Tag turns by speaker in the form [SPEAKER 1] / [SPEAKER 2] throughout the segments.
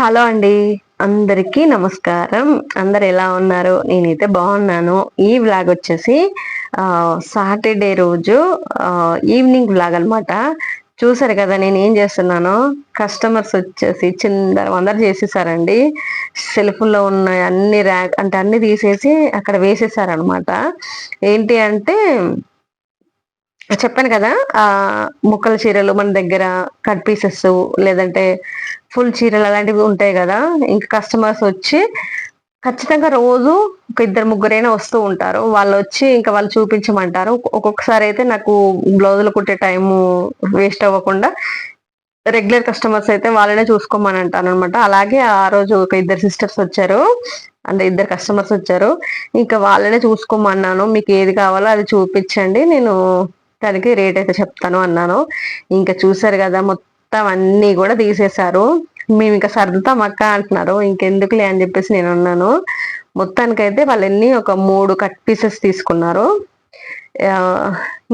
[SPEAKER 1] Hello అండి. అందరికీ నమస్కారం. అందరు ఎలా ఉన్నారు? నేనైతే బాగున్నాను. ఈ వ్లాగ్ వచ్చేసి సాటర్డే రోజు ఈవినింగ్ వ్లాగ్ అనమాట చూసారు కదా నేను ఏం చేస్తున్నాను? కస్టమర్స్ వచ్చేసి చిందర అందరు చేసేసారండి. సెల్ఫ్లో ఉన్న అన్ని ర్యాక్ అంటే అన్ని తీసేసి అక్కడ వేసేసారనమాట ఏంటి అంటే చెప్పాను కదా ఆ ముక్కల చీరలు మన దగ్గర కట్ పీసెస్ లేదంటే ఫుల్ చీరలు అలాంటివి ఉంటాయి కదా ఇంకా కస్టమర్స్ వచ్చి ఖచ్చితంగా రోజు ఒక ఇద్దరు ముగ్గురైనా వస్తూ ఉంటారు. వాళ్ళు వచ్చి ఇంకా వాళ్ళు చూపించమంటారు. ఒక్కొక్కసారి అయితే నాకు బ్లౌజులు కుట్టే టైము వేస్ట్ అవ్వకుండా రెగ్యులర్ కస్టమర్స్ అయితే వాళ్ళనే చూసుకోమని అంటాను అనమాట అలాగే ఆ రోజు ఒక ఇద్దరు సిస్టర్స్ వచ్చారు. అంటే ఇద్దరు కస్టమర్స్ వచ్చారు. ఇంకా వాళ్ళనే చూసుకోమన్నాను. మీకు ఏది కావాలో అది చూపించండి. నేను దానికి రేట్ అయితే చెప్తాను అన్నాను. ఇంకా చూసారు కదా మొత్తం అన్ని కూడా తీసేశారు. మేము ఇంకా సర్దుతాం అక్క అంటున్నారు. ఇంకెందుకులే అని చెప్పేసి నేను అన్నాను. మొత్తానికైతే వాళ్ళన్నీ ఒక మూడు కట్ పీసెస్ తీసుకున్నారు.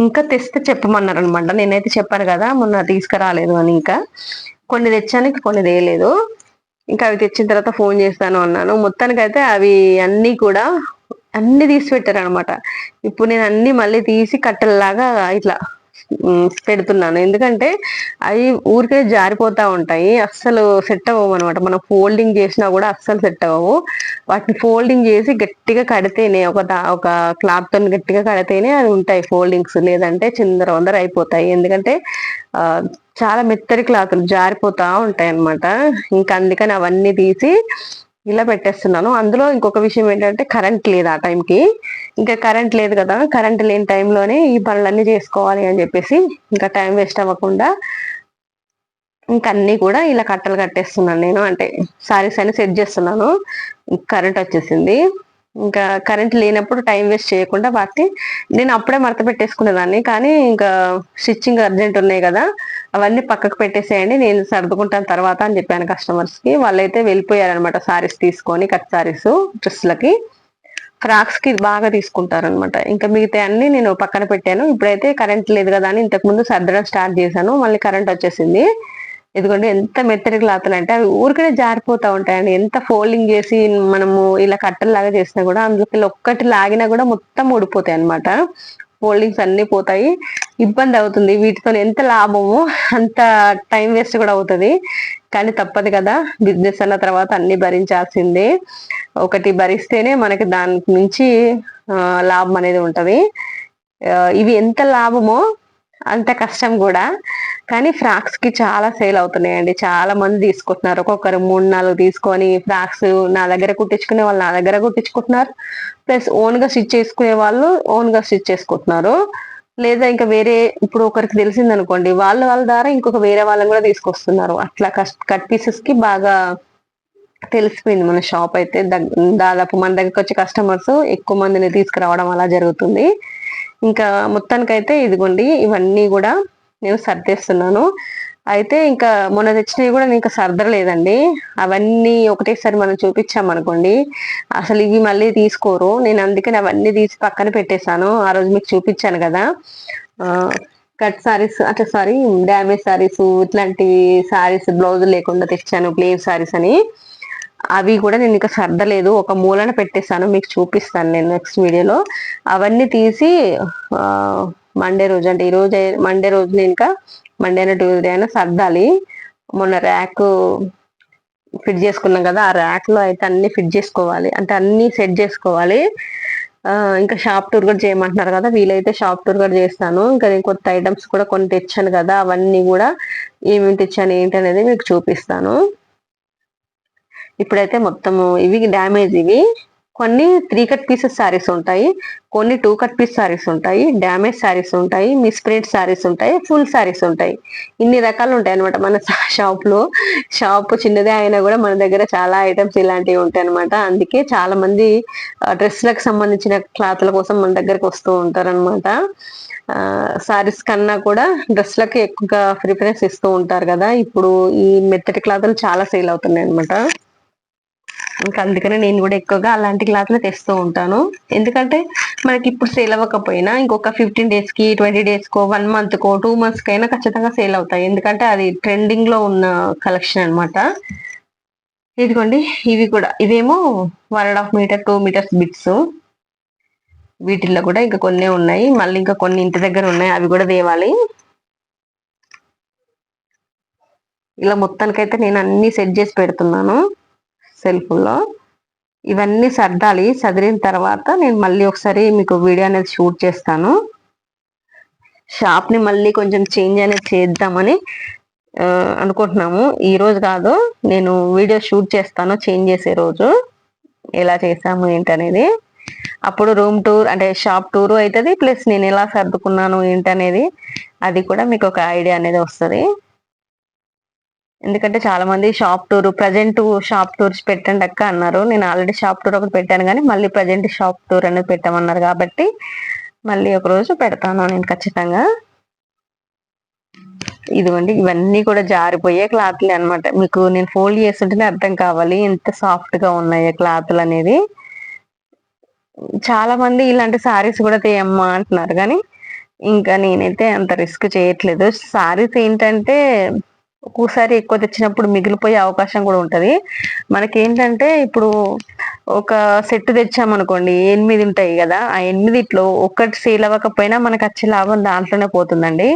[SPEAKER 1] ఇంకా తెస్తే చెప్పమన్నారు అనమాట నేనైతే చెప్పాను కదా మొన్న తీసుకురాలేదు అని ఇంకా. కొన్ని తెచ్చాను కొన్ని తేయలేదు ఇంకా అవి తెచ్చిన తర్వాత ఫోన్ చేస్తాను అన్నాను. మొత్తానికైతే అవి అన్నీ కూడా అన్ని తీసి పెట్టారు అనమాట ఇప్పుడు నేను అన్ని మళ్ళీ తీసి కట్టెల్లాగా ఇట్లా పెడుతున్నాను. ఎందుకంటే అవి ఊరికే జారిపోతా ఉంటాయి. అస్సలు సెట్ అవ్వవు అనమాట మనం ఫోల్డింగ్ చేసినా కూడా అస్సలు సెట్ అవ్వవు. వాటిని ఫోల్డింగ్ చేసి గట్టిగా కడితేనే ఒక ఒక క్లాత్తో గట్టిగా కడితేనే అది ఉంటాయి ఫోల్డింగ్స్. లేదంటే చిందర వందర అయిపోతాయి. ఎందుకంటే చాలా మెత్తడి క్లాతులు జారిపోతా ఉంటాయి అనమాట ఇంకా అందుకని అవన్నీ తీసి ఇలా పెట్టేస్తున్నాను. అందులో ఇంకొక విషయం ఏంటంటే కరెంట్ లేదు ఆ టైంకి. ఇంకా కరెంట్ లేదు కదా కరెంట్ లేని టైంలోనే ఈ పనులన్నీ చేసుకోవాలి అని చెప్పేసి ఇంకా టైం వేస్ట్ అవ్వకుండా ఇంకా అన్ని కూడా ఇలా కట్టలు కట్టేస్తున్నాను నేను. అంటే సారీస్ అని సెట్ చేస్తున్నాను. కరెంట్ వచ్చేసింది. ఇంకా కరెంట్ లేనప్పుడు టైం వేస్ట్ చేయకుండా వాటి నేను అప్పుడే మడత పెట్టేసుకునేదాన్ని. కానీ ఇంకా స్టిచ్చింగ్ అర్జెంట్ ఉన్నాయి కదా అవన్నీ పక్కకు పెట్టేసేయండి నేను సర్దుకుంటాను తర్వాత అని చెప్పాను కస్టమర్స్కి. వాళ్ళైతే వెళ్ళిపోయారనమాట సారీస్ తీసుకొని కట్ సారీస్ డ్రెస్లకి ఫ్రాక్స్కి బాగా తీసుకుంటారు అనమాట ఇంకా మిగతా అన్ని నేను పక్కన పెట్టాను. ఇప్పుడైతే కరెంట్ లేదు కదా అని ఇంతకు ముందు సర్దడం స్టార్ట్ చేశాను. మళ్ళీ కరెంట్ వచ్చేసింది. ఎందుకంటే ఎంత మెత్తటి క్లాత్లు అంటే అవి ఊరికనే జారిపోతా ఉంటాయండి. ఎంత ఫోల్డింగ్ చేసి మనము ఇలా కట్టల్లాగా చేసినా కూడా అందులో ఒక్కటి లాగినా కూడా మొత్తం ఊడిపోతాయి అనమాట ఫోల్డింగ్స్ అన్ని పోతాయి. ఇబ్బంది అవుతుంది. వీటితో ఎంత లాభము అంత టైం వేస్ట్ కూడా అవుతుంది. కానీ తప్పదు కదా బిజినెస్ అన్న తర్వాత అన్ని భరించాల్సిందే. ఒకటి భరిస్తేనే మనకి దానికి మించి లాభం అనేది ఉంటుంది. ఇవి ఎంత లాభమో అంత కష్టం కూడా. కానీ ఫ్రాక్స్కి చాలా సేల్ అవుతున్నాయండి. చాలా మంది తీసుకుంటున్నారు. ఒక్కొక్కరు మూడు నాలుగు తీసుకొని ఫ్రాక్స్ నా దగ్గర కుట్టించుకునే వాళ్ళు నా దగ్గర కుట్టించుకుంటున్నారు. ప్లస్ ఓన్గా స్టిచ్ చేసుకునే వాళ్ళు ఓన్గా స్టిచ్ చేసుకుంటున్నారు. లేదా ఇంకా వేరే ఇప్పుడు ఒకరికి తెలిసింది అనుకోండి వాళ్ళ వాళ్ళ ద్వారా ఇంకొక వేరే వాళ్ళని కూడా తీసుకొస్తున్నారు. అట్లా కట్ పీసెస్కి బాగా తెలిసిపోయింది. మన షాప్ అయితే దాదాపు మన దగ్గరకు వచ్చే కస్టమర్స్ ఎక్కువ మందిని తీసుకురావడం అలా జరుగుతుంది. ఇంకా మొత్తానికైతే ఇదిగోండి ఇవన్నీ కూడా నేను సర్దేస్తున్నాను. అయితే ఇంకా మొన్న తెచ్చినవి కూడా ఇంకా సర్దలేదండి. అవన్నీ ఒకటేసారి మనం చూపించామనుకోండి అసలు ఇవి మళ్ళీ తీసుకోరు. నేను అందుకని అవన్నీ తీసి పక్కన పెట్టేశాను. ఆ రోజు మీకు చూపించాను కదా. కట్ సారీస్ అట్లా సారీ డ్యామేజ్ సారీస్ ఇట్లాంటి సారీస్ బ్లౌజ్ లేకుండా తెచ్చాను ప్లేన్ సారీస్ అని. అవి కూడా నేను ఇంకా సర్దలేదు ఒక మూలన పెట్టేస్తాను మీకు చూపిస్తాను నేను నెక్స్ట్ వీడియోలో. అవన్నీ తీసి మండే రోజు అంటే ఈ రోజు మండే రోజు ఇంకా మండే అయినా ట్యూస్డే అయినా సర్దాలి. మొన్న ర్యాక్ ఫిట్ చేసుకున్నాం కదా ఆ ర్యాక్లో అయితే అన్ని ఫిట్ చేసుకోవాలి. అంటే అన్నీ సెట్ చేసుకోవాలి. ఇంకా షాప్ టూర్ కూడా చేయమంటున్నారు కదా వీలైతే షాప్ టూర్ కూడా చేస్తాను. ఇంకా నేను కొత్త ఐటమ్స్ కూడా కొన్ని తెచ్చాను కదా అవన్నీ కూడా ఏమేమి తెచ్చాను ఏంటి అనేది మీకు చూపిస్తాను. ఇప్పుడైతే మొత్తము ఇవి డ్యామేజ్ ఇవి. కొన్ని త్రీ కట్ పీసెస్ శారీస్ ఉంటాయి. కొన్ని టూ కట్ పీస్ శారీస్ ఉంటాయి. డ్యామేజ్ శారీస్ ఉంటాయి. మిస్ప్రింట్ శారీస్ ఉంటాయి. ఫుల్ శారీస్ ఉంటాయి. ఇన్ని రకాలు ఉంటాయి అనమాట మన షాప్లో. షాప్ చిన్నదే అయినా కూడా మన దగ్గర చాలా ఐటమ్స్ ఇలాంటివి ఉంటాయి అనమాట అందుకే చాలా మంది డ్రెస్లకు సంబంధించిన క్లాత్ల కోసం మన దగ్గరకు వస్తూ ఉంటారు అనమాట సారీస్ కన్నా కూడా డ్రెస్లకి ఎక్కువగా ప్రిఫరెన్స్ ఇస్తూ ఉంటారు కదా. ఇప్పుడు ఈ మెత్తటి క్లాత్లు చాలా సేల్ అవుతున్నాయి అనమాట ఇంకా అందుకనే నేను కూడా ఎక్కువగా అలాంటి క్లాత్లు తెస్తూ ఉంటాను. ఎందుకంటే మనకి ఇప్పుడు సేల్ అవ్వకపోయినా ఇంకొక ఫిఫ్టీన్ డేస్కి ట్వంటీ డేస్ కో వన్ మంత్ కో టూ మంత్స్ కైనా ఖచ్చితంగా సేల్ అవుతాయి. ఎందుకంటే అది ట్రెండింగ్లో ఉన్న కలెక్షన్ అనమాట ఇదిగోండి ఇవి కూడా. ఇవేమో one and half meter two meters bits వీటిల్లో కూడా ఇంకా కొన్ని ఉన్నాయి. మళ్ళీ ఇంకా కొన్ని ఇంటి దగ్గర ఉన్నాయి. అవి కూడా తేవాలి. ఇలా మొత్తానికైతే నేను అన్ని సెట్ చేసి పెడుతున్నాను. సెల్ఫ్లో. ఇవన్నీ సర్దాలి. సదిరిన తర్వాత నేను మళ్ళీ ఒకసారి మీకు వీడియో అనేది షూట్ చేస్తాను. షాప్ని మళ్ళీ కొంచెం చేంజ్ అనేది చేద్దామని అనుకుంటున్నాము. ఈ రోజు కాదు నేను వీడియో షూట్ చేస్తాను చేంజ్ చేసే రోజు. ఎలా చేసాము ఏంటనేది. అప్పుడు రూమ్ టూర్ అంటే షాప్ టూర్ అవుతుంది ప్లస్ నేను ఎలా సర్దుకున్నాను ఏంటనేది అది కూడా మీకు ఒక ఐడియా అనేది వస్తుంది. ఎందుకంటే చాలా మంది shop tour present shop tours పెట్టండి అక్క అన్నారు. నేను ఆల్రెడీ షాప్ టూర్ ఒకటి పెట్టాను కానీ మళ్ళీ ప్రజెంట్ షాప్ టూర్ అనేది పెట్టమన్నారు కాబట్టి మళ్ళీ ఒక రోజు పెడతాను నేను ఖచ్చితంగా. ఇదిగోండి ఇవన్నీ కూడా జారిపోయే క్లాత్లే అనమాట మీకు నేను ఫోల్డ్ చేస్తుంటేనే అర్థం కావాలి ఎంత సాఫ్ట్గా ఉన్నాయి క్లాత్లు అనేది. చాలా మంది ఇలాంటి సారీస్ కూడా తీయమ్మా అంటున్నారు కానీ ఇంకా నేనైతే అంత రిస్క్ చేయట్లేదు. సారీస్ ఏంటంటే ఒక్కోసారి ఎక్కువ తెచ్చినప్పుడు మిగిలిపోయే అవకాశం కూడా ఉంటుంది. మనకి ఏంటంటే ఇప్పుడు ఒక సెట్ తెచ్చామనుకోండి ఎనిమిది ఉంటాయి కదా ఆ ఎనిమిదిట్లో ఒక్కటి సేల్ అవ్వకపోయినా మనకు వచ్చే లాభం దాంట్లోనే పోతుందండి.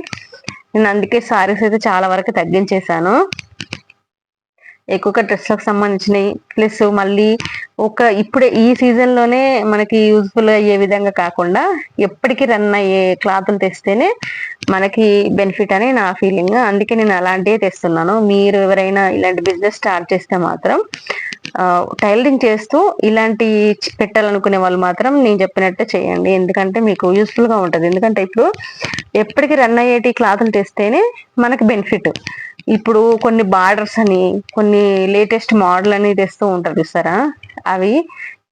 [SPEAKER 1] నేను అందుకే సారీస్ అయితే చాలా వరకు తగ్గించేశాను. ఎక్కువగా డ్రెస్లకు సంబంధించినవి ప్లస్ మళ్ళీ ఒక ఇప్పుడే ఈ సీజన్లోనే మనకి యూజ్ఫుల్ అయ్యే విధంగా కాకుండా ఎప్పటికీ రన్ అయ్యే క్లాత్లు తెస్తేనే మనకి బెనిఫిట్ అని నా ఫీలింగ్ అందుకే నేను అలాంటివే తెస్తున్నాను. మీరు ఎవరైనా ఇలాంటి బిజినెస్ స్టార్ట్ చేస్తే మాత్రం టైలరింగ్ చేస్తూ ఇలాంటి పెట్టాలనుకునే వాళ్ళు మాత్రం నేను చెప్పినట్టే చేయండి. ఎందుకంటే మీకు యూస్ఫుల్గా ఉంటుంది. ఎందుకంటే ఇప్పుడు ఎప్పటికీ రన్ అయ్యేటి క్లాతులు తెస్తేనే మనకి బెనిఫిట్ ఇప్పుడు కొన్ని బార్డర్స్ అని కొన్ని లేటెస్ట్ మోడల్ అని తెస్తూ ఉంటారు చూస్తారా? అవి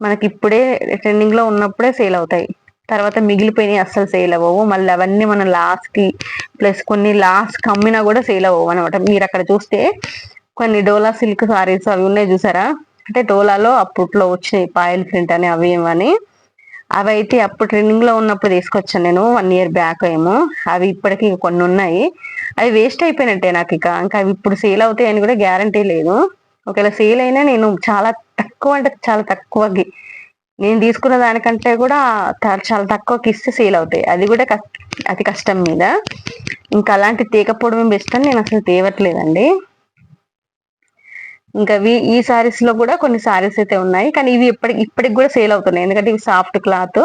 [SPEAKER 1] మనకి ఇప్పుడే ట్రెండింగ్లో ఉన్నప్పుడే సేల్ అవుతాయి. తర్వాత మిగిలిపోయినాయి అస్సలు సేల్ అవ్వవు. మళ్ళీ అవన్నీ మన లాస్ట్కి ప్లస్ కొన్ని లాస్ట్ కమ్మినా కూడా సేల్ అవ్వవు అనమాట మీరు అక్కడ చూస్తే కొన్ని డోలా సిల్క్ సారీస్ అవి ఉన్నాయి చూసారా? అంటే డోలాలో అప్పట్లో వచ్చినాయి పాయల్ ప్రింట్ అని అవి ఏమని అవి అయితే అప్పుడు ట్రైనింగ్లో ఉన్నప్పుడు తీసుకొచ్చాను నేను వన్ ఇయర్ బ్యాక్ ఏమో. అవి ఇప్పటికి కొన్ని ఉన్నాయి. అవి వేస్ట్ అయిపోయినట్టే నాకు ఇక. ఇంకా అవి ఇప్పుడు సేల్ అవుతాయి అని కూడా గ్యారంటీ లేదు. ఒకవేళ సేల్ అయినా నేను చాలా తక్కువ అంటే చాలా తక్కువకి నేను తీసుకున్న దానికంటే కూడా చాలా తక్కువకి ఇస్తే సేల్ అవుతాయి. అది కూడా అతి కష్టం మీద. ఇంకా అలాంటి తీకపోవడం బెస్ట్ అని నేను అసలు తేవట్లేదండి. ఇంకా ఈ సారీస్లో కూడా కొన్ని సారీస్ అయితే ఉన్నాయి. కానీ ఇవి ఇప్పటికి ఇప్పటికి కూడా సేల్ అవుతున్నాయి. ఎందుకంటే ఇవి సాఫ్ట్ క్లాత్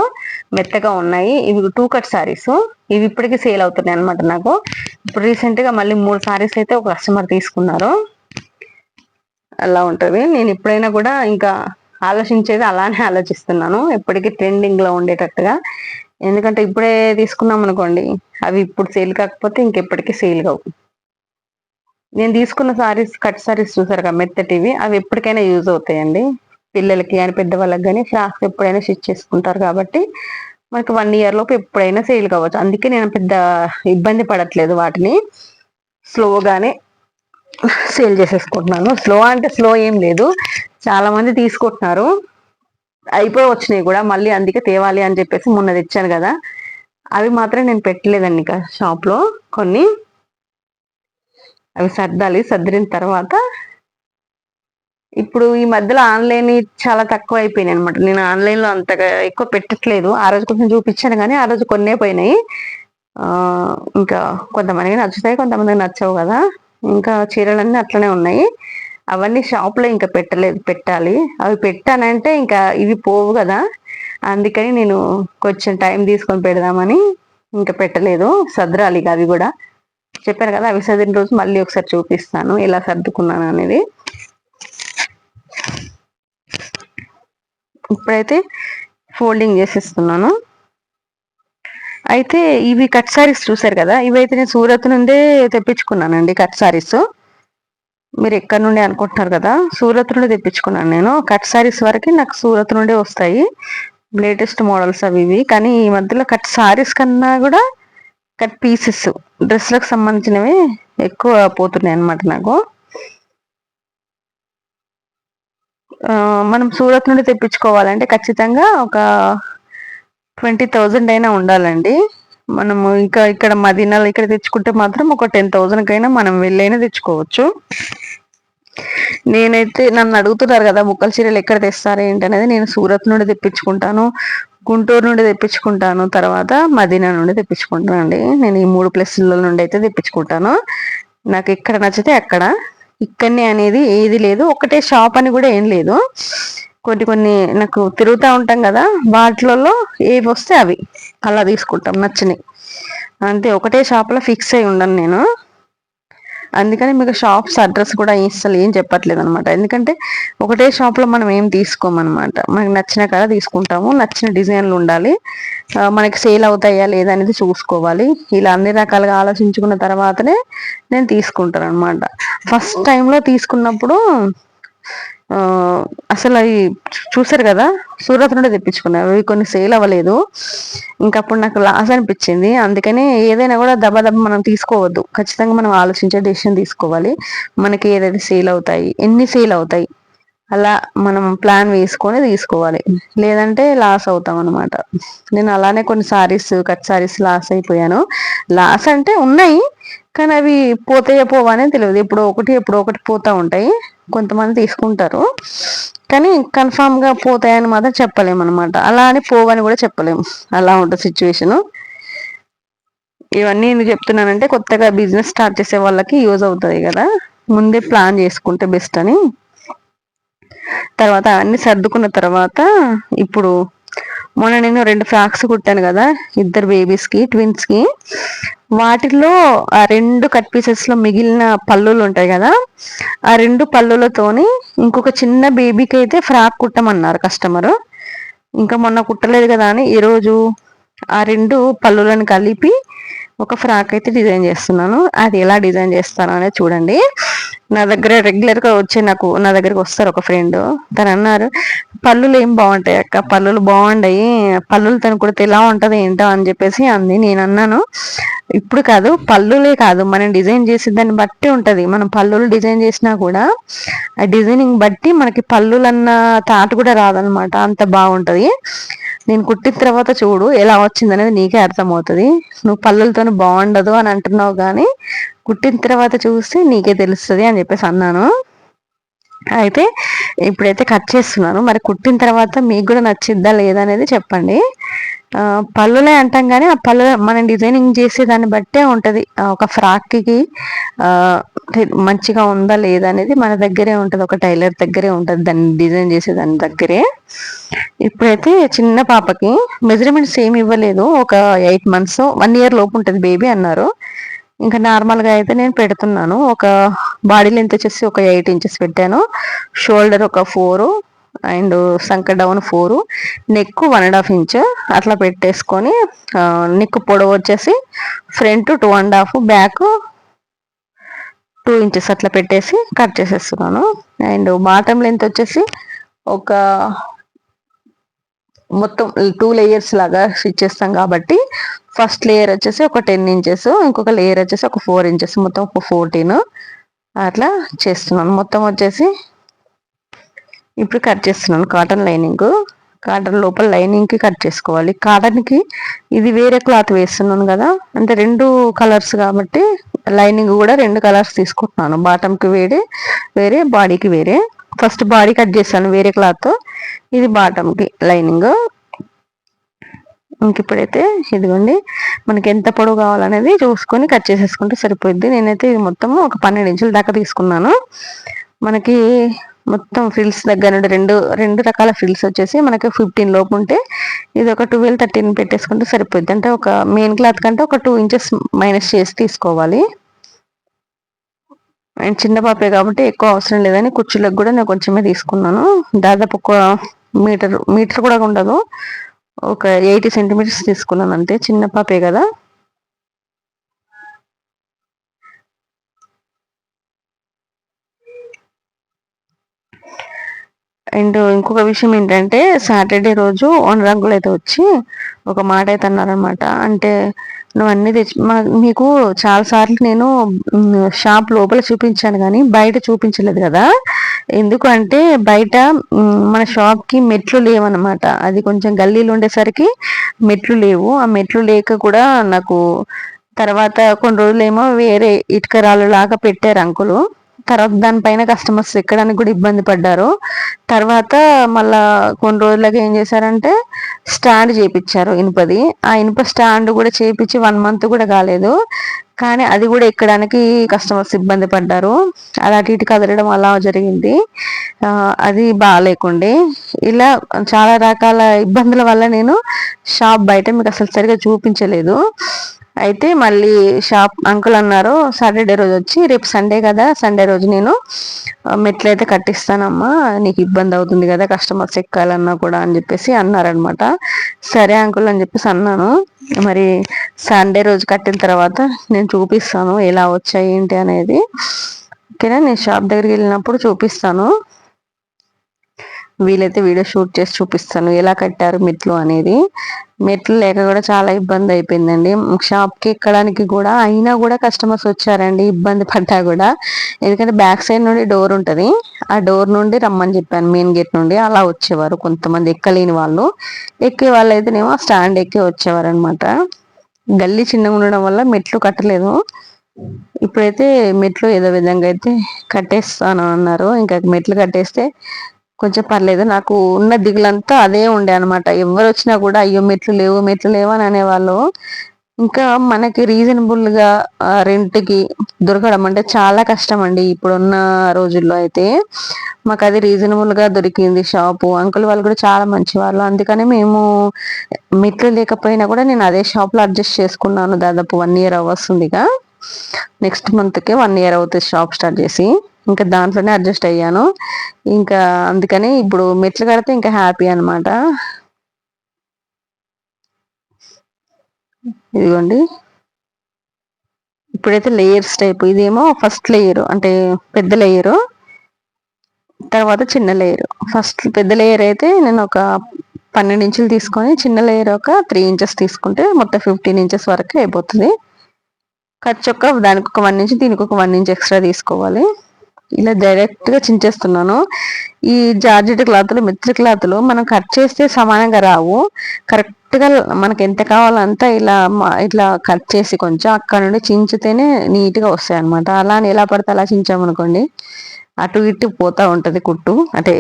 [SPEAKER 1] మెత్తగా ఉన్నాయి. ఇవి టూ కట్ సారీస్ ఇవి ఇప్పటికి సేల్ అవుతున్నాయి అనమాట నాకు. ఇప్పుడు రీసెంట్గా మళ్ళీ మూడు సారీస్ అయితే ఒక కస్టమర్ తీసుకున్నారు. అలా ఉంటది. నేను ఎప్పుడైనా కూడా ఇంకా ఆలోచించేది అలానే ఆలోచిస్తున్నాను. ఎప్పటికీ ట్రెండింగ్లో ఉండేటట్టుగా. ఎందుకంటే ఇప్పుడే తీసుకున్నాం అనుకోండి అవి ఇప్పుడు సేల్ కాకపోతే ఇంకెప్పటికీ సేల్ కావు. నేను తీసుకున్న సారీస్ కట్ సారీస్ చూసారు కదా మెత్తటివి అవి ఎప్పటికైనా యూజ్ అవుతాయండి. పిల్లలకి కానీ పెద్దవాళ్ళకి కానీ ఫ్రాక్స్ ఎప్పుడైనా స్టిచ్ చేసుకుంటారు కాబట్టి మనకి వన్ ఇయర్ లోపు ఎప్పుడైనా సేల్ కావచ్చు. అందుకే నేను పెద్ద ఇబ్బంది పడట్లేదు వాటిని. స్లోగానే సేల్ చేసేసుకుంటున్నాను. స్లో అంటే స్లో ఏం లేదు. చాలా మంది తీసుకుంటున్నారు. అయిపోయి వచ్చినాయి కూడా. మళ్ళీ అందుకే తేవాలి అని చెప్పేసి మొన్న తెచ్చాను కదా. అవి మాత్రం నేను పెట్టలేదండి ఇంకా షాప్లో కొన్ని అవి సర్దాలి సర్దిన తర్వాత ఇప్పుడు ఈ మధ్యలో ఆన్లైన్ చాలా తక్కువ అయిపోయినాయి అనమాట నేను ఆన్లైన్లో అంతగా ఎక్కువ పెట్టట్లేదు. ఆ రోజు కొంచెం చూపించాను కానీ ఆ రోజు కొన్నే పోయినాయి. ఇంకా కొంతమందికి నచ్చుతాయి కొంతమందికి నచ్చవు కదా. ఇంకా చీరలన్నీ అట్లనే ఉన్నాయి. అవన్నీ షాప్లో ఇంకా పెట్టలేదు పెట్టాలి. అవి పెట్టానంటే ఇంకా ఇవి పోవు కదా. అందుకని నేను కొంచెం టైం తీసుకొని పెడదామని ఇంకా పెట్టలేదు. సదరాలి అవి కూడా. చెప్పాను కదా అవి సర్దిన రోజు మళ్ళీ ఒకసారి చూపిస్తాను ఎలా సర్దుకున్నాను అనేది. ఇప్పుడైతే ఫోల్డింగ్ చేసేస్తున్నాను. అయితే ఇవి కట్ సారీస్ చూసారు కదా ఇవైతే నేను సూరత్ నుండే తెప్పించుకున్నానండి కట్ సారీస్. మీరు ఎక్కడి నుండి అనుకుంటున్నారు కదా సూరత్ నుండి తెప్పించుకున్నాను నేను. కట్ సారీస్ వరకు నాకు సూరత్ నుండే వస్తాయి. లేటెస్ట్ మోడల్స్ అవి ఇవి. కానీ ఈ మధ్యలో కట్ సారీస్ కన్నా కూడా కట్ పీసెస్ డ్రెస్లకు సంబంధించినవి ఎక్కువ పోతున్నాయి అనమాట నాకు. మనం సూరత్ నుండి తెప్పించుకోవాలంటే ఖచ్చితంగా ఒక ట్వంటీ థౌజండ్ అయినా ఉండాలండి. మనము ఇంకా ఇక్కడ మదీనాలు ఇక్కడ తెచ్చుకుంటే మాత్రం ఒక టెన్ థౌజండ్కైనా మనం వెళ్ళైనా తెచ్చుకోవచ్చు. నేనైతే నన్ను అడుగుతున్నారు కదా ముక్కల చీరలు ఎక్కడ తెస్తారు ఏంటి అనేది నేను సూరత్ నుండి తెప్పించుకుంటాను. గుంటూరు నుండి తెప్పించుకుంటాను తర్వాత మదీనా నుండి తెప్పించుకుంటాను అండి నేను ఈ మూడు ప్లేసుల నుండి అయితే తెప్పించుకుంటాను. నాకు ఎక్కడ నచ్చితే అక్కడ. ఇక్కడనే అనేది ఏది లేదు. ఒకటే షాప్ అని కూడా ఏం లేదు. కొన్ని కొన్ని నాకు తిరుగుతూ ఉంటాం కదా వాటిలలో ఏవి వస్తే అవి. అలా తీసుకుంటాం నచ్చినాయి అంతే ఒకటే షాప్లో ఫిక్స్ అయి ఉండను నేను. అందుకని మీకు షాప్స్ అడ్రస్ కూడా అసలు ఏం చెప్పట్లేదు అనమాట ఎందుకంటే ఒకటే షాప్లో మనం ఏం తీసుకోమన్నమాట. మనకి నచ్చిన కాడ తీసుకుంటాము నచ్చిన డిజైన్లు ఉండాలి. మనకి సేల్ అవుతాయా లేదా అనేది చూసుకోవాలి. ఇలా అన్ని రకాలుగా ఆలోచించుకున్న తర్వాతనే నేను తీసుకుంటాను అనమాట ఫస్ట్ టైంలో తీసుకున్నప్పుడు అసలు అవి చూసారు కదా? సూరత్ నుండి తెప్పించుకున్నారు అవి కొన్ని సేల్ అవ్వలేదు. ఇంకప్పుడు నాకు లాస్ అనిపించింది. అందుకని ఏదైనా కూడా దెబ్బ దెబ్బ మనం తీసుకోవద్దు. ఖచ్చితంగా మనం ఆలోచించే డెసిషన్ తీసుకోవాలి. మనకి ఏదైతే సేల్ అవుతాయి ఎన్ని సేల్ అవుతాయి అలా మనం ప్లాన్ వేసుకొని తీసుకోవాలి. లేదంటే లాస్ అవుతాం అనమాట నేను అలానే కొన్ని సారీస్ కట్ సారీస్ లాస్ అయిపోయాను. లాస్ అంటే ఉన్నాయి కానీ అవి పోతాయో పోవా తెలియదు. ఎప్పుడో ఒకటి ఎప్పుడో ఒకటి పోతా ఉంటాయి. కొంతమంది తీసుకుంటారు. కానీ కన్ఫామ్గా పోతాయని మాత్రం చెప్పలేము అనమాట అలా అని పోవని కూడా చెప్పలేము అలా ఉంటుంది సిచ్యువేషన్ ఇవన్నీ ఎందుకు చెప్తున్నానంటే కొత్తగా బిజినెస్ స్టార్ట్ చేసే వాళ్ళకి యూజ్ అవుతుంది కదా. ముందే ప్లాన్ చేసుకుంటే బెస్ట్ అని. తర్వాత అన్ని సర్దుకున్న తర్వాత ఇప్పుడు మొన్న నేను రెండు ఫ్రాక్స్ కుట్టాను కదా. ఇద్దరు బేబీస్కి ట్విన్స్కి వాటిలో ఆ రెండు కట్ పీసెస్లో మిగిలిన పళ్ళులు ఉంటాయి కదా ఆ రెండు పళ్ళులతోని ఇంకొక చిన్న బేబీకి అయితే ఫ్రాక్ కుట్టమన్నారు కస్టమరు. ఇంకా మొన్న కుట్టలేదు కదా అని ఈరోజు ఆ రెండు పళ్ళులను కలిపి ఒక ఫ్రాక్ అయితే డిజైన్ చేస్తున్నాను. అది ఎలా డిజైన్ చేస్తాను అనేది చూడండి. నా దగ్గర రెగ్యులర్గా నాకు నా దగ్గరకు వస్తారు ఒక ఫ్రెండ్. తను అన్నారు పళ్ళులు ఏం బాగుంటాయి అక్క? పళ్ళులు బాగుంటాయి పళ్ళులు తను కూడా ఎలా ఉంటది ఏంటో అని చెప్పేసి అంది. నేను అన్నాను ఇప్పుడు కాదు పళ్ళులే కాదు. మనం డిజైన్ చేసే దాన్ని బట్టి ఉంటది. మనం పళ్ళులు డిజైన్ చేసినా కూడా ఆ డిజైనింగ్ బట్టి మనకి పళ్ళులన్న తాటు కూడా రాదనమాట అంత బాగుంటది. నేను కుట్టిన తర్వాత చూడు ఎలా వచ్చింది అనేది నీకే అర్థమవుతుంది. నువ్వు పళ్ళులతో బాగుండదు అని అంటున్నావు కానీ కుట్టిన తర్వాత చూస్తే నీకే తెలుస్తుంది అని చెప్పేసి అన్నాను. అయితే ఇప్పుడైతే కట్ చేస్తున్నాను. మరి కుట్టిన తర్వాత మీకు కూడా నచ్చిద్దా లేదా అనేది చెప్పండి. పళ్ళులే అంటాం కానీ ఆ పళ్ళు మనం డిజైనింగ్ చేసే దాన్ని బట్టే ఉంటుంది. ఒక ఫ్రాక్కి మంచిగా ఉందా లేదా అనేది మన దగ్గరే ఉంటుంది. ఒక టైలర్ దగ్గరే ఉంటుంది దాన్ని డిజైన్ చేసే దాని దగ్గరే. ఇప్పుడైతే చిన్న పాపకి మెజర్మెంట్స్ ఏమి ఇవ్వలేదు. ఒక ఎయిట్ మంత్స్ వన్ ఇయర్ లోపు ఉంటుంది బేబీ అన్నారు. ఇంకా నార్మల్గా అయితే నేను పెడుతున్నాను. ఒక బాడీ లెంత్ వచ్చేసి ఒక ఎయిట్ ఇంచెస్ పెట్టాను. షోల్డర్ ఒక four and సంక down four. Neck one and half inch. అట్లా పెట్టేసుకొని నెక్ పొడవు వచ్చేసి front two and half back two inches అట్లా పెట్టేసి కట్ చేసేస్తున్నాను. అండ్ బాటమ్ లెంత్ వచ్చేసి ఒక మొత్తం టూ లేయర్స్ లాగా స్టిచ్ చేస్తాం కాబట్టి ఫస్ట్ లేయర్ వచ్చేసి ఒక టెన్ ఇంచెస్ ఇంకొక లేయర్ వచ్చేసి ఒక ఫోర్ ఇంచెస్ మొత్తం ఒక ఫోర్టీన్ అట్లా చేస్తున్నాను. మొత్తం వచ్చేసి ఇప్పుడు కట్ చేస్తున్నాను కాటన్ లైనింగ్ కాటన్ లోపల లైనింగ్కి కట్ చేసుకోవాలి. కాటన్కి ఇది వేరే క్లాత్ వేస్తున్నాను కదా అంటే రెండు కలర్స్ కాబట్టి లైనింగ్ కూడా రెండు కలర్స్ తీసుకుంటున్నాను. బాటమ్కి వేరే వేరే బాడీకి వేరే. ఫస్ట్ బాడీ కట్ చేశాను వేరే క్లాత్ ఇది బాటమ్కి లైనింగ్ ఇంక ఇప్పుడైతే ఇదిగోండి మనకి ఎంత పొడవు కావాలనేది చూసుకొని కట్ చేసేసుకుంటే సరిపోద్ది నేనైతే ఇది మొత్తం ఒక పన్నెండు ఇంచుల దాకా తీసుకున్నాను. మనకి మొత్తం ఫిల్స్ దగ్గర నుండి రెండు రెండు రకాల ఫిల్స్ వచ్చేసి మనకి ఫిఫ్టీన్ లోపు ఉంటే ఇది ఒక ట్వెల్వ్ థర్టీన్ పెట్టేసుకుంటే సరిపోద్ది. అంటే ఒక మెయిన్ క్లాత్ కంటే ఒక టూ ఇంచెస్ మైనస్ చేసి తీసుకోవాలి. అండ్ చిన్న పాపే కాబట్టి ఎక్కువ అవసరం లేదని కుర్చీలకు కూడా నేను కొంచెమే తీసుకున్నాను. దాదాపు ఒక మీటర్ మీటర్ కూడా ఉండదు. ఒక ఎయిటీ సెంటీమీటర్స్ తీసుకున్నాను అంతే చిన్న పాపే కదా. అండ్ ఇంకొక విషయం ఏంటంటే సాటర్డే రోజు వన్ అయితే వచ్చి ఒక మాట అయితే అన్నారనమాట అంటే నువ్వు అన్ని తెచ్చి మీకు చాలా సార్లు నేను షాప్ లోపల చూపించాను కానీ బయట చూపించలేదు కదా. ఎందుకంటే బయట మన షాప్కి మెట్లు లేవన్నమాట. అది కొంచెం గల్లీలు ఉండేసరికి మెట్లు లేవు. ఆ మెట్లు లేక కూడా నాకు తర్వాత కొన్ని రోజులేమో వేరే ఇటుక రాళ్ళు లాగా పెట్టారు అంకులు. తర్వాత దానిపైన కస్టమర్స్ ఎక్కడానికి కూడా ఇబ్బంది పడ్డారు. తర్వాత మళ్ళా కొన్ని రోజులకి ఏం చేశారంటే స్టాండ్ చేపించారు ఇనుపది. ఆ ఇనుప స్టాండ్ కూడా చేపించి వన్ మంత్ కూడా కాలేదు. కానీ అది కూడా ఎక్కడానికి కస్టమర్స్ ఇబ్బంది పడ్డారు. అది అటు ఇటు కదలడం అలా జరిగింది. అది బాగాలేకుండే. ఇలా చాలా రకాల ఇబ్బందుల వల్ల నేను షాప్ బయట మీకు అసలు సరిగా చూపించలేదు. అయితే మళ్ళీ షాప్ అంకుల్ అన్నారు సాటర్డే రోజు వచ్చి రేపు సండే కదా సండే రోజు నేను మెట్లు అయితే కట్టిస్తానమ్మా నీకు ఇబ్బంది అవుతుంది కదా కస్టమర్స్ ఎక్కాలన్నా కూడా అని చెప్పేసి అన్నారనమాట. సరే అంకుల్ అని చెప్పేసి అన్నాను. మరి సండే రోజు కట్టిన తర్వాత నేను చూపిస్తాను ఎలా వచ్చాయి ఏంటి అనేది. ఓకేనా? నేను షాప్ దగ్గరికి వెళ్ళినప్పుడు చూపిస్తాను. వీలైతే వీడియో షూట్ చేసి చూపిస్తాను. ఎలా కట్టారు మెట్లు అనేది. మెట్లు లేక కూడా చాలా ఇబ్బంది అయిపోయిందండి. షాప్కి ఎక్కడానికి కూడా అయినా కూడా కస్టమర్స్ వచ్చారండి ఇబ్బంది పడ్డా కూడా. ఎందుకంటే బ్యాక్ సైడ్ నుండి డోర్ ఉంటుంది. ఆ డోర్ నుండి రమ్మని చెప్పాను మెయిన్ గేట్ నుండి. అలా వచ్చేవారు కొంతమంది ఎక్కలేని వాళ్ళు. ఎక్కే వాళ్ళు అయితేనేమో స్టాండ్ ఎక్కి వచ్చేవారు అనమాట గల్లీ చిన్నగా ఉండడం వల్ల మెట్లు కట్టలేదు. ఇప్పుడైతే మెట్లు ఏదో విధంగా అయితే కట్టేస్తాను అన్నారు. ఇంకా మెట్లు కట్టేస్తే కొంచెం పర్లేదు నాకు ఉన్న దిగులంతా అదే ఉండే అనమాట ఎవరు వచ్చినా కూడా అయ్యో మెట్లు లేవు మెట్లు లేవు అని అనేవాళ్ళు. ఇంకా మనకి రీజనబుల్గా దొరకడం అంటే చాలా కష్టం అండి ఇప్పుడున్న రోజుల్లో అయితే. మాకు అది రీజనబుల్గా దొరికింది షాపు. అంకుల్ వాళ్ళు కూడా చాలా మంచి వాళ్ళు అందుకని మేము మెట్లు లేకపోయినా కూడా నేను అదే షాప్లో అడ్జస్ట్ చేసుకున్నాను. దాదాపు వన్ ఇయర్ అవ్వస్తుందిగా. నెక్స్ట్ మంత్కి వన్ ఇయర్ అవుతుంది షాప్ స్టార్ట్ చేసి. ఇంకా దాంట్లోనే అడ్జస్ట్ అయ్యాను. ఇంకా అందుకని ఇప్పుడు మెట్లు కడితే ఇంకా హ్యాపీ అనమాట ఇదిగోండి. ఇప్పుడైతే లేయర్స్ టైప్. ఇదేమో ఫస్ట్ లేయర్ అంటే పెద్ద లేయరు. తర్వాత చిన్న లేయర్. ఫస్ట్ పెద్ద లేయర్ అయితే నేను ఒక పన్నెండు ఇంచులు తీసుకొని చిన్న లేయర్ ఒక త్రీ ఇంచెస్ తీసుకుంటే మొత్తం ఫిఫ్టీన్ ఇంచెస్ వరకు అయిపోతుంది. ఖర్చు ఒక దానికి ఒక వన్ ఇంచ్ దీనికి ఒక వన్ ఇంచ్ ఎక్స్ట్రా తీసుకోవాలి. ఇలా డైరెక్ట్గా చించేస్తున్నాను. ఈ జార్జెట్ క్లాత్లు మిత్రి క్లాత్లు మనం కట్ చేస్తే సమానంగా రావు. కరెక్ట్గా మనకి ఎంత కావాలంతా ఇలా ఇట్లా కట్ చేసి కొంచెం అక్కడ నుండి చించితేనే నీట్గా వస్తాయి అనమాట అలా ఎలా పడితే అలా చించామనుకోండి అటు ఇటు పోతా ఉంటది కుట్టు అంటే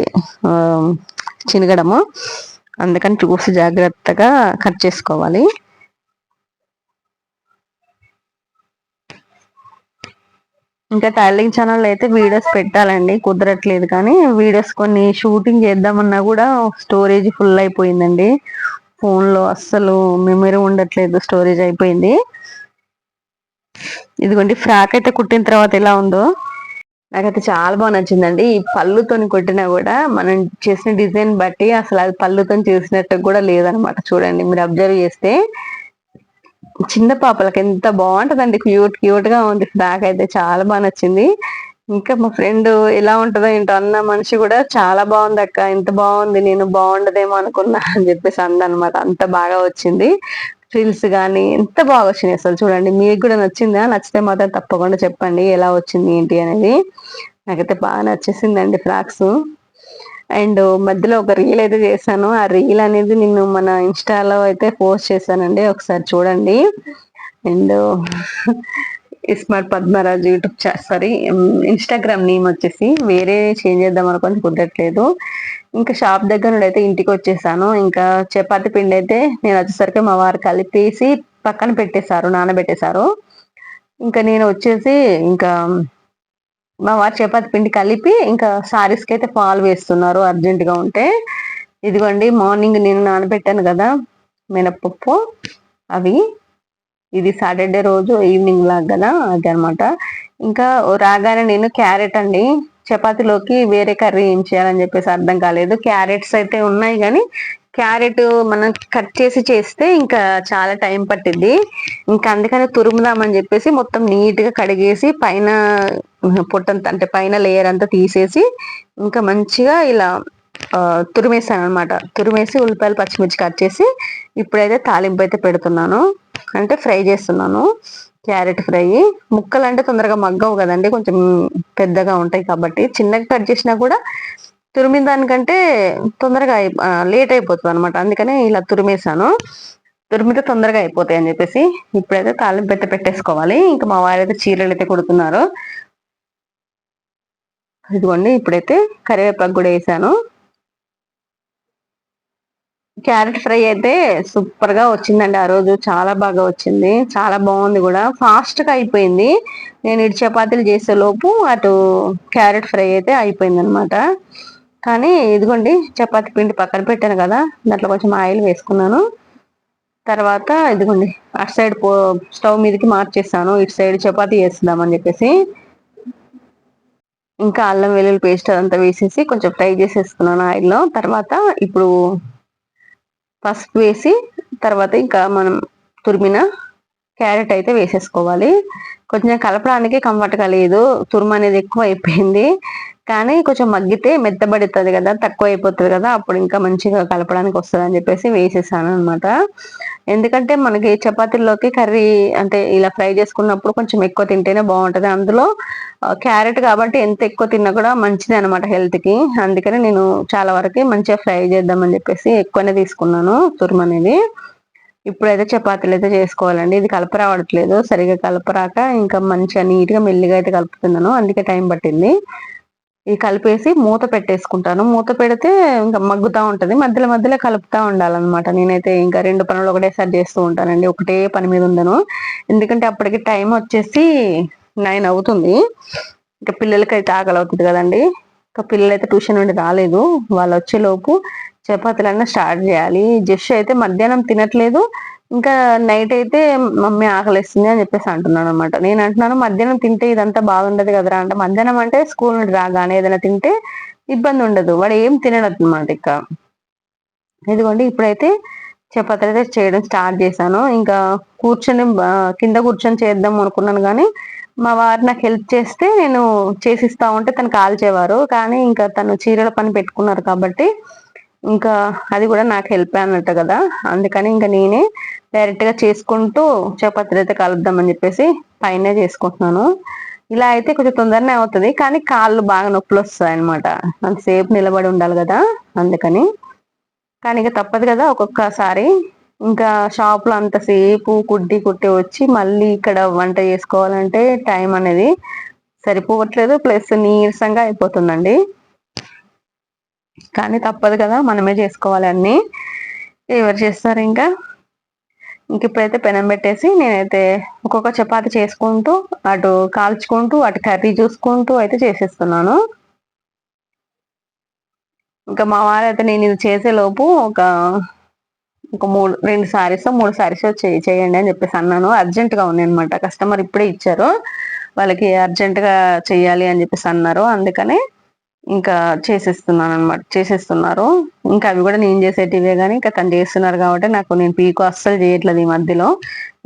[SPEAKER 1] చినగడము. అందుకని చూసి జాగ్రత్తగా కట్ చేసుకోవాలి. ఇంకా టైలింగ్ ఛానల్ అయితే వీడియోస్ పెట్టాలండి కుదరట్లేదు కానీ వీడియోస్ కొన్ని షూటింగ్ చేద్దామన్నా కూడా స్టోరేజ్ ఫుల్ అయిపోయిందండి. ఫోన్లో అస్సలు మెమరీ ఉండట్లేదు స్టోరేజ్ అయిపోయింది. ఇదిగోండి ఫ్రాక్ అయితే కుట్టిన తర్వాత ఎలా ఉందో. నాకైతే చాలా బాగా నచ్చిందండి. ఈ పళ్ళుతోని కొట్టినా కూడా మనం చేసిన డిజైన్ బట్టి అసలు అది పళ్ళుతో చేసినట్టు కూడా లేదనమాట. చూడండి మీరు అబ్జర్వ్ చేస్తే చిన్న పాపలకి ఎంత బాగుంటదండి. క్యూట్ క్యూట్గా ఉంది. ఫ్రాక్ అయితే చాలా బాగా నచ్చింది. ఇంకా మా ఫ్రెండ్ ఎలా ఉంటుందో ఏంటో అన్న మనిషి కూడా చాలా బాగుంది అక్క. ఇంత బాగుంది నేను బాగుండదేమో అనుకున్నా అని చెప్పేసి అందనమాట అంత బాగా వచ్చింది. ఫ్రిల్స్ కానీ ఎంత బాగా వచ్చినాయి అసలు చూడండి. మీకు కూడా నచ్చిందా? నచ్చితే మాత్రం తప్పకుండా చెప్పండి. ఎలా వచ్చింది ఏంటి అనేది. నాకైతే బాగా నచ్చేసిందండి ఫ్రాక్స్. అండ్ మధ్యలో ఒక రీల్ అయితే చేశాను. ఆ రీల్ అనేది నేను మన ఇన్స్టాలో అయితే పోస్ట్ చేశానండి. ఒకసారి చూడండి. And ismart Padmaraju YouTube sorry Instagram name వచ్చేసి వేరే చేంజ్ చేద్దాం అనుకొని కుదరట్లేదు ఇంకా షాప్ దగ్గర నుండి అయితే ఇంటికి వచ్చేసాను. ఇంకా చపాతి పిండి అయితే నేను వచ్చేసరికి మా వారు కలిపేసి పక్కన పెట్టేశారు నానబెట్టేశారు. ఇంకా నేను వచ్చేసి ఇంకా మా వారు చపాతి పిండి కలిపి ఇంకా సారీస్కి అయితే పాలు వేస్తున్నారు అర్జెంటుగా ఉంటే. ఇదిగోండి మార్నింగ్ నేను నానబెట్టాను కదా మినప్పప్పు అవి. ఇది సాటర్డే రోజు ఈవినింగ్ లాగా కదా అది అనమాట ఇంకా రాగానే నేను క్యారెట్ అండి చపాతీలోకి వేరే కర్రీ ఏం చేయాలని చెప్పేసి అర్థం కాలేదు. క్యారెట్స్ అయితే ఉన్నాయి కానీ క్యారెట్ మనం కట్ చేసి చేస్తే ఇంకా చాలా టైం పట్టింది ఇంకా అందుకని తురుముదామని చెప్పేసి మొత్తం నీట్గా కడిగేసి పైన పొట్టంత అంటే పైన లేయర్ అంతా తీసేసి ఇంకా మంచిగా ఇలా తురిమేసాను అనమాట తురిమేసి ఉల్లిపాయలు పచ్చిమిర్చి కట్ చేసి ఇప్పుడైతే తాలింపు అయితే పెడుతున్నాను. అంటే ఫ్రై చేస్తున్నాను. Carrot fry. ముక్కలు అంటే తొందరగా మగ్గవు కదండి. కొంచెం పెద్దగా ఉంటాయి కాబట్టి చిన్నగా కట్ చేసినా కూడా తురిమిన దానికంటే తొందరగా లేట్ అయిపోతుంది అనమాట అందుకనే ఇలా తురిమేసాను తురిమితే తొందరగా అయిపోతాయి అని చెప్పేసి ఇప్పుడైతే తాలింపు పెట్ట పెట్టేసుకోవాలి. ఇంకా మా వారైతే చీరలు అయితే కుడుతున్నారు. ఇదిగోండి ఇప్పుడైతే కరివేపాకు కూడా వేసాను. క్యారెట్ ఫ్రై అయితే సూపర్గా వచ్చిందండి ఆ రోజు. చాలా బాగా వచ్చింది. చాలా బాగుంది కూడా. ఫాస్ట్గా అయిపోయింది. నేను ఇటు చపాతీలు చేసే లోపు అటు క్యారెట్ ఫ్రై అయితే అయిపోయింది అనమాట కానీ ఇదిగోండి చపాతి పిండి పక్కన పెట్టాను కదా దాంట్లో కొంచెం ఆయిల్ వేసుకున్నాను. తర్వాత ఇదిగోండి అటు సైడ్ పో స్టవ్ మీదకి మార్చేస్తాను ఇటు సైడ్ చపాతీ వేస్తుందామని చెప్పేసి. ఇంకా అల్లం వెల్లుల్లి పేస్ట్ అదంతా వేసేసి కొంచెం ఫ్రై చేసేసుకున్నాను ఆయిల్లో. తర్వాత ఇప్పుడు పసుపు వేసి తర్వాత ఇంకా మనం తురిమిన క్యారెట్ అయితే వేసేసుకోవాలి. కొంచెం కలపడానికి కంఫర్ట్గా లేదు. తురుము అనేది ఎక్కువ అయిపోయింది కానీ కొంచెం మగ్గితే మెత్తబడుతుంది కదా తక్కువ అయిపోతుంది కదా అప్పుడు ఇంకా మంచిగా కలపడానికి వస్తుంది అని చెప్పేసి వేసేసాను అనమాట ఎందుకంటే మనకి చపాతీల్లోకి కర్రీ అంటే ఇలా ఫ్రై చేసుకున్నప్పుడు కొంచెం ఎక్కువ తింటేనే బాగుంటుంది. అందులో క్యారెట్ కాబట్టి ఎంత ఎక్కువ తిన్నా కూడా మంచిది అనమాట హెల్త్కి అందుకని నేను చాలా వరకు మంచిగా ఫ్రై చేద్దామని చెప్పేసి ఎక్కువనే తీసుకున్నాను తురుము అనేది. ఇప్పుడైతే చపాతీలు అయితే చేసుకోవాలండి. ఇది కలప రావట్లేదు. సరిగా కలపరాక ఇంకా మంచిగా నీట్గా మెల్లిగా అయితే కలుపుతున్నాను. అందుకే టైం పట్టింది. ఇది కలిపేసి మూత పెట్టేసుకుంటాను. మూత పెడితే ఇంకా మగ్గుతూ ఉంటుంది. మధ్యలో మధ్యలో కలుపుతూ ఉండాలన్నమాట. నేనైతే ఇంకా రెండు పనులు ఒకటేసారి చేస్తూ ఉంటానండి. ఒకటే పని మీద ఉండను. ఎందుకంటే అప్పటికి టైం వచ్చేసి నైన్ అవుతుంది. ఇంకా పిల్లలకి అయితే ఆకలి అవుతుంది కదండి. ఇంకా పిల్లలు అయితే ట్యూషన్ నుండి రాలేదు. వాళ్ళు వచ్చేలోపు చపాతీలన్నా స్టార్ట్ చేయాలి. జస్ట్ అయితే మధ్యాహ్నం తినట్లేదు. ఇంకా నైట్ అయితే మమ్మీ ఆకలిస్తుంది అని చెప్పేసి అంటున్నాను అనమాట నేను అంటున్నాను మధ్యాహ్నం తింటే ఇదంతా బాగుండదు కదరా అంటే. మధ్యాహ్నం అంటే స్కూల్ నుండి రాగానే ఏదైనా తింటే ఇబ్బంది ఉండదు. వాడు ఏం తినడు అనమాట ఇక. ఇదిగోండి ఇప్పుడైతే చపాతీలు అయితే చేయడం స్టార్ట్ చేశాను. ఇంకా కూర్చొని కింద కూర్చొని చేద్దాం అనుకున్నాను కానీ మా వారు నాకు హెల్ప్ చేస్తే నేను చేసిస్తా ఉంటే తను కాల్చేవారు. కానీ ఇంకా తను చీరల పని పెట్టుకున్నారు కాబట్టి ఇంకా అది కూడా నాకు హెల్ప్ అన్నట్టు కదా. అందుకని ఇంకా నేనే డైరెక్ట్గా చేసుకుంటూ చపాతీలు అయితే కలుపుదామని చెప్పేసి పైన చేసుకుంటున్నాను. ఇలా అయితే కొంచెం తొందరనే అవుతుంది కానీ కాళ్ళు బాగా నొప్పులు వస్తాయి అనమాట అంతసేపు నిలబడి ఉండాలి కదా అందుకని. కానీ ఇక తప్పదు కదా ఒక్కొక్కసారి. ఇంకా షాప్లో అంతసేపు కుడ్డి కుట్టి వచ్చి మళ్ళీ ఇక్కడ వంట చేసుకోవాలంటే టైం అనేది సరిపోవట్లేదు ప్లస్ నీరసంగా అయిపోతుందండి. కానీ తప్పదు కదా మనమే చేసుకోవాలి అన్ని. ఎవరు చేస్తారు ఇంకా? ఇంక ఇప్పుడైతే పెనం పెట్టేసి నేనైతే ఒక్కొక్క చపాతి చేసుకుంటూ అటు కాల్చుకుంటూ అటు కర్రీ చూసుకుంటూ అయితే చేసేస్తున్నాను. ఇంకా మా వారైతే నేను ఇది చేసే లోపు ఒక ఒక మూడు రెండు సారీస్ మూడు సారీస్ చేయండి అని చెప్పేసి అన్నాను. అర్జెంటుగా ఉంది అనమాట కస్టమర్ ఇప్పుడే ఇచ్చారు. వాళ్ళకి అర్జెంటుగా చేయాలి అని చెప్పేసి అన్నారు. అందుకనే ఇంకా చేసేస్తున్నాను అనమాట చేసేస్తున్నారు. ఇంకా అవి కూడా నేను చేసేటివే కానీ ఇంకా తను చేస్తున్నారు కాబట్టి నాకు నేను పీకో అస్సలు చేయట్లేదు ఈ మధ్యలో.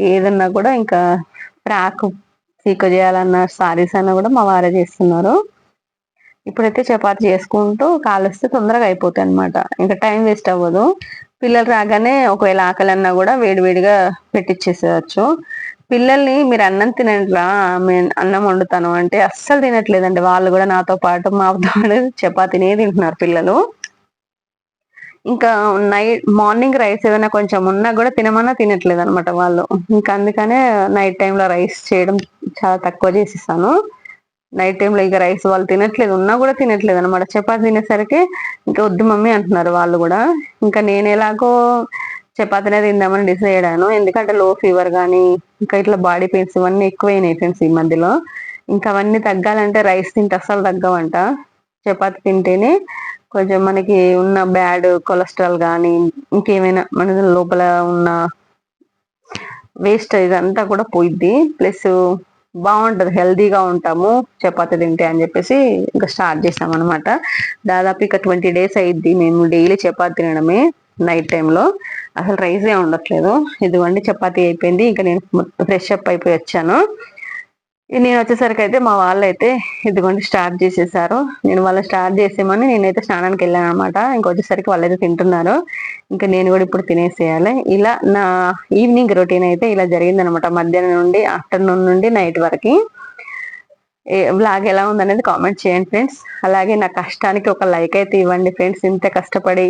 [SPEAKER 1] ఏదన్నా కూడా ఇంకా ఫ్రాక్ పీకో చేయాలన్న సారీస్ అన్నా కూడా మా వారే చేస్తున్నారు. ఇప్పుడైతే చపాతి చేసుకుంటూ కాలుస్తే తొందరగా అయిపోతాయి అనమాట ఇంకా టైం వేస్ట్ అవ్వదు. పిల్లలు రాగానే ఒకవేళ ఆకలి అన్నా కూడా వేడివేడిగా పెట్టించేసేయచ్చు పిల్లల్ని మీరు అన్నం తినట్లా అన్నం వండుతాను అంటే అస్సలు తినట్లేదండి. వాళ్ళు కూడా నాతో పాటు మాతో చపాతీనే తింటున్నారు పిల్లలు. ఇంకా నైట్ మార్నింగ్ రైస్ ఏదైనా కొంచెం ఉన్నా కూడా తినమన్నా తినట్లేదు అనమాట వాళ్ళు. ఇంకా అందుకనే నైట్ టైంలో రైస్ చేయడం చాలా తక్కువ చేసేసాను నైట్ టైంలో ఇక రైస్ వాళ్ళు తినట్లేదు ఉన్నా కూడా తినట్లేదు అనమాట చపాతి తినేసరికి ఇంకా వద్దు మమ్మీ అంటున్నారు వాళ్ళు కూడా. ఇంకా నేను ఎలాగో చపాతీనే తిందామని డిసైడ్ అయ్యాను. ఎందుకంటే లో ఫీవర్ కానీ ఇంకా ఇట్లా బాడీ పెయిన్స్ ఇవన్నీ ఎక్కువైనాయి ఫ్రెండ్స్ ఈ మధ్యలో. ఇంకా అవన్నీ తగ్గాలంటే రైస్ తింటే అస్సలు తగ్గవంట. చపాతి తింటేనే కొంచెం మనకి ఉన్న బ్యాడ్ కొలెస్ట్రాల్ కానీ ఇంకేమైనా మన లోపల ఉన్న వేస్ట్ ఇదంతా కూడా పోయిద్ది. ప్లస్ బాగుంటుంది హెల్దీగా ఉంటాము చపాతి తింటే అని చెప్పేసి ఇంకా స్టార్ట్ చేసాం అనమాట దాదాపు ఇక ట్వంటీ డేస్ అయింది మేము డైలీ చపాతి తినడమే. నైట్ టైంలో అసలు రైసే ఉండట్లేదు ఇదిగోండి చపాతీ అయిపోయింది. ఇంకా నేను ఫ్రెష్ అప్ అయిపోయి వచ్చాను. నేను వచ్చేసరికి అయితే మా వాళ్ళు అయితే ఇదిగోండి స్టార్ట్ చేసేసారు. నేను వాళ్ళు స్టార్ట్ చేసేమని నేనైతే స్నానానికి వెళ్ళాను అనమాట ఇంకొచ్చేసరికి వాళ్ళైతే తింటున్నారు. ఇంకా నేను కూడా ఇప్పుడు తినేసేయాలి. ఇలా నా ఈవినింగ్ రొటీన్ అయితే ఇలా జరిగిందనమాట మధ్యాహ్నం నుండి ఆఫ్టర్నూన్ నుండి నైట్ వరకు. బ్లాగ్ ఎలా ఉందనేది కామెంట్ చేయండి ఫ్రెండ్స్ అలాగే నా కష్టానికి ఒక లైక్ అయితే ఇవ్వండి ఫ్రెండ్స్ ఇంత కష్టపడి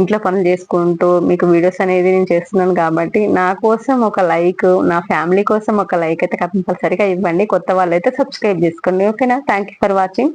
[SPEAKER 1] ఇంట్లో పనులు చేసుకుంటూ మీకు వీడియోస్ అనేది నేను చేస్తున్నాను కాబట్టి నా కోసం ఒక లైక్ నా ఫ్యామిలీ కోసం ఒక లైక్ అయితే కంపల్సరిగా ఇవ్వండి. కొత్త వాళ్ళు అయితే సబ్స్క్రైబ్ చేసుకోండి ఓకేనా థ్యాంక్ ఫర్ వాచింగ్